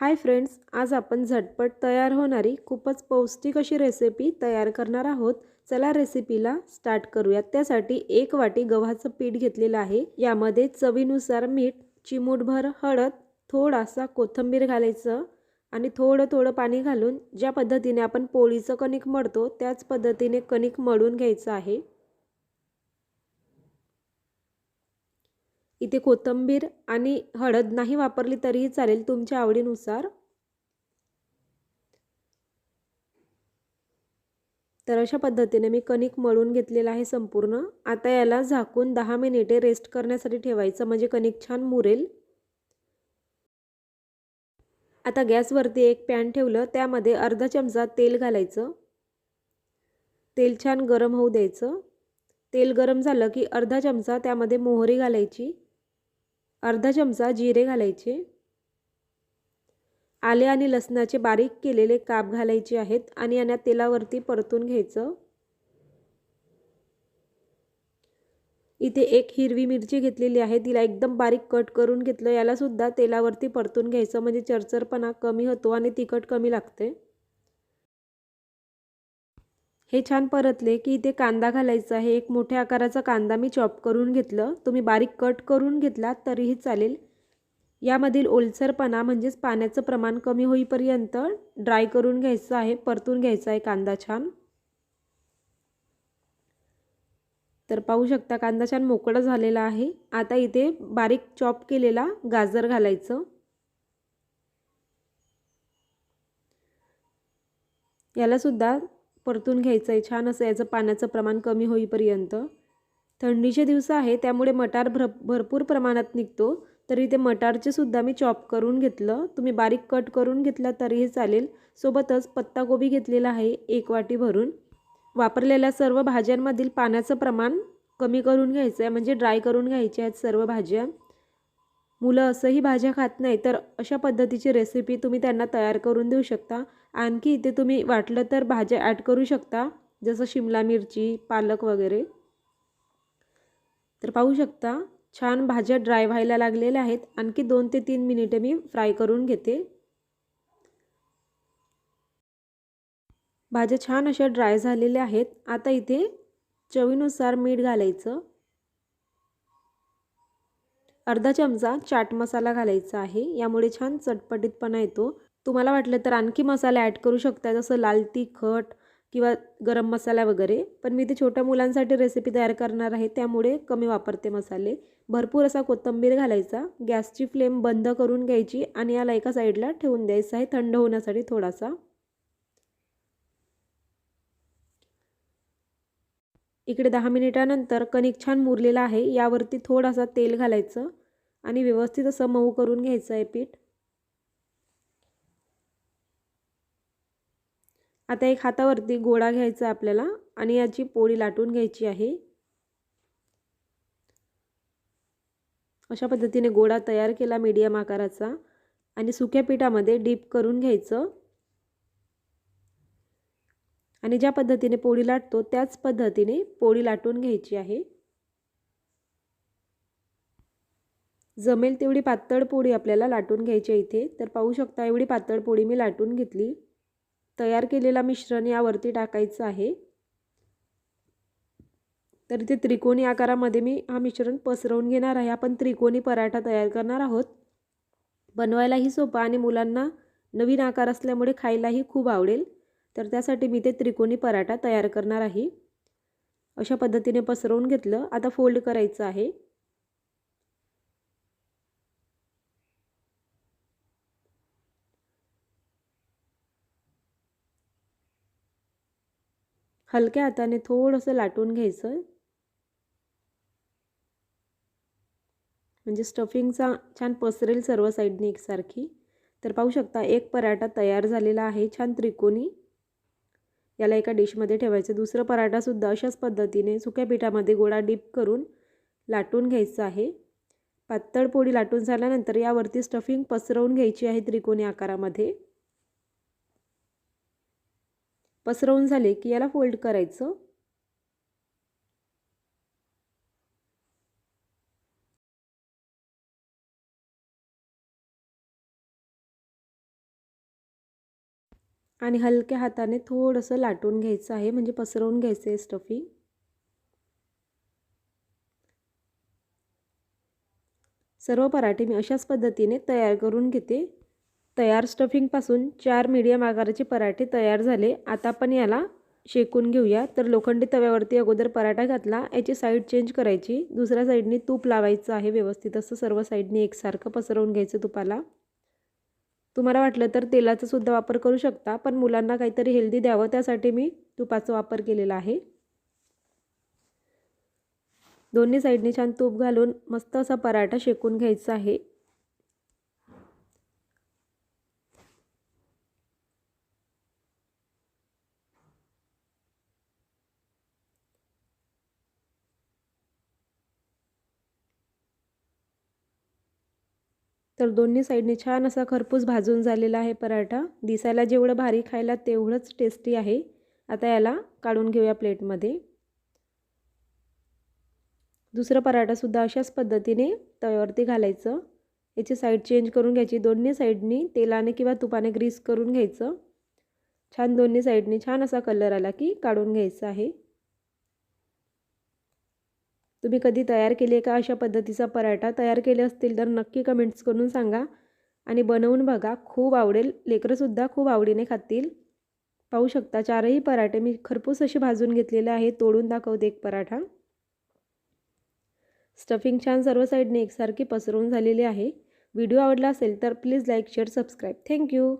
Hi friends आज आपण झटपट तयार होणारी खूपच पौष्टिक अशी रेसिपी तयार करणार आहोत. चला रेसिपीला स्टार्ट करूयात. त्यासाठी एक वाटी गव्हाचं पीठ घेतलेलं आहे. यामध्ये चवीनुसार मीठ चिमूटभर हळद थोडासा कोथिंबीर घालायचं आणि थोडं थोडं पाणी घालून ज्या पद्धतीने आपण पोळीचं कणिक मळतो त्याच पद्धतीने कणिक मळून घ्यायचं आहे. इथे कोथिंबीर आणि हळद नाही वापरली तरीही चालेल तुमच्या आवडीनुसार. तर अशा पद्धतीने मी कणिक मळून घेतलेलं आहे संपूर्ण. आता याला झाकून दहा मिनिटे रेस्ट करण्यासाठी ठेवायचं म्हणजे कणिक छान मुरेल. आता गॅसवरती एक पॅन ठेवलं त्यामध्ये अर्धा चमचा तेल घालायचं. तेल छान गरम होऊ द्यायचं. तेल गरम झालं की अर्धा चमचा त्यामध्ये मोहरी घालायची. अर्धा चमचा जिरे घालायचे. आले आणि लसणाचे बारीक केलेले काप घालायचे आहेत आणि यांना तेलावरती परतून घ्यायचं. इथे एक हिरवी मिरची घेतलेली आहे. तिला एकदम बारीक कट करून घेतलं. यालासुद्धा तेलावरती परतून घ्यायचं. म्हणजे चरचरपणा कमी होतो आणि तिखट कमी लागते. हे छान परतले की इथे कांदा घालायचा आहे. एक मोठ्या आकाराचा कांदा मी चॉप करून घेतलं. तुम्ही बारीक कट करून घेतला तरीही चालेल. यामधील ओलसरपणा म्हणजेच पाण्याचं प्रमाण कमी होईपर्यंत ड्राय करून घ्यायचं आहे. परतून घ्यायचा आहे कांदा छान. तर पाहू शकता कांदा छान मोकळा झालेला आहे. आता इथे बारीक चॉप केलेला गाजर घालायचं. याला सुद्धा परतून घ्यायचं आहे छान असं याचं पाण्याचं प्रमाण कमी होईपर्यंत. थंडीचे दिवस आहे त्यामुळे मटार भर भरपूर प्रमाणात निघतो. तरी ते मटारचे सुद्धा मी चॉप करून घेतलं. तुम्ही बारीक कट करून घेतला तरीही चालेल. सोबतच पत्ताकोबी घेतलेला आहे एक वाटी भरून. वापरलेल्या सर्व भाज्यांमधील पाण्याचं प्रमाण कमी करून घ्यायचं आहे म्हणजे ड्राय करून घ्यायचे आहेत सर्व भाज्या. मुलं असंही भाज्या खात नाही तर अशा पद्धतीची रेसिपी तुम्ही त्यांना तयार करून देऊ शकता. आणखी इथे तुम्ही वाटलं तर भाज्या ॲड करू शकता जसं शिमला मिरची पालक वगैरे. तर पाहू शकता छान भाज्या ड्राय व्हायला लागलेल्या आहेत. आणखी दोन ते तीन मिनिटे मी फ्राय करून घेते. भाज्या छान अशा ड्राय झालेल्या आहेत. आता इथे चवीनुसार मीठ घालायचं. अर्धा चमचा चाट मसाला घालायचा आहे. यामुळे छान चटपटीतपणा येतो. तुम्हाला वाटलं तर आणखी मसाला ॲड करू शकता जसं लाल तिखट किंवा गरम मसाला वगैरे. पण मी ते छोट्या मुलांसाठी रेसिपी तयार करणार आहे त्यामुळे कमी वापरते मसाले. भरपूर असा कोथिंबीर घालायचा. गॅसची फ्लेम बंद करून घ्यायची आणि याला एका साईडला ठेवून द्यायचं आहे थंड होण्यासाठी थोडासा. इकडे दहा मिनिटानंतर कणिक छान मुरलेला आहे. यावरती थोडासा तेल घालायचं. आणि व्यवस्थित असं मऊ करून घ्यायचं आहे पीठ. आता एक हातावरती गोळा घ्यायचा आपल्याला आणि याची पोळी लाटून घ्यायची आहे. अशा पद्धतीने गोळा तयार केला मीडियम आकाराचा आणि सुक्या पिठामध्ये डीप करून घ्यायचं. आणि ज्या पद्धतीने पोळी लाटतो त्याच पद्धतीने पोळी लाटून घ्यायची आहे. जमेल तेवढी पातळ पोळी आपल्याला लाटून घ्यायची इथे. तर पाहू शकता एवढी पातळ पोळी मी लाटून घेतली. तयार केलेला मिश्रण यावरती टाकायचं आहे. तर इथे त्रिकोणी आकारामध्ये मी हा मिश्रण पसरवून घेणार आहे. आपण त्रिकोणी पराठा तयार करणार आहोत. बनवायलाही सोपा आणि मुलांना नवीन आकार असल्यामुळे खायलाही खूप आवडेल. तर त्यासाठी मी ते त्रिकोणी पराठा तयार करणार आहे. अशा पद्धतीने पसरवून घेतलं. आता फोल्ड करायचं आहे. हलक्या हाताने थोडंसं लाटून घ्यायचं. म्हणजे स्टफिंगचा छान पसरेल सर्व साईडने एकसारखी. तर पाहू शकता एक पराठा तयार झालेला आहे छान त्रिकोणी. याला एका डिशमध्ये ठेवायचं. दुसरं पराठासुद्धा अशाच पद्धतीने सुक्या पिठामध्ये गोळा डीप करून लाटून घ्यायचं आहे. पातळ पोळी लाटून झाल्यानंतर यावरती स्टफिंग पसरवून घ्यायची आहे त्रिकोणी आकारामध्ये. पसरवून झाले की याला फोल्ड करायचं. आणि हलक्या हाताने थोडंसं लाटून घ्यायचं आहे म्हणजे पसरवून घ्यायचं आहे स्टफिंग. सर्व पराठे मी अशाच पद्धतीने तयार करून घेते. तयार स्टफिंगपासून चार मीडियम आकाराचे पराठे तयार झाले. आता आपण याला शेकून घेऊया. तर लोखंडी तव्यावरती अगोदर पराठा घातला. याची साईड चेंज करायची. दुसऱ्या साईडनी तूप लावायचं आहे व्यवस्थित. असं सर्व साईडनी एकसारखं पसरवून घ्यायचं तुपाला. तुम्हाला वाटलं तर तेलाचा सुद्धा वापर करू शकता पण मुलांना काहीतरी हेल्दी द्यावं. त्यासाठी मी तुपाचा वापर केलेला आहे. दोन्ही साईडने छान तूप घालून मस्त असा पराठा शेकून घ्यायचा आहे. तर दोन्ही साईडने छान असा खरपूस भाजून झालेला आहे पराठा. दिसायला जेवढं भारी खायला तेवढंच टेस्टी आहे. आता याला काढून घेऊया प्लेटमध्ये. दुसरं पराठासुद्धा अशाच पद्धतीने तव्यावरती घालायचं. याची साईड चेंज करून घ्यायची. दोन्ही साईडनी तेलाने किंवा तुपाने ग्रीस करून घ्यायचं. छान दोन्ही साईडने छान असा कलर आला की काढून घ्यायचा आहे. तुम्ही कधी तयार केले का अशा पद्धतीचा पराठा? तयार केले असतील तर नक्की कमेंट्स करून सांगा. आणि बनवून बघा. खूप आवडेल. लेकरंसुद्धा खूप आवडीने खातील. पाहू शकता. चारही पराठे. मी खरपूस असे भाजून घेतलेले आहे. तोडून दाखवते एक पराठा. स्टफिंग छान सर्व साईडने एकसारखी पसरवून झालेली आहे. व्हिडिओ आवडला असेल तर please like share subscribe thank you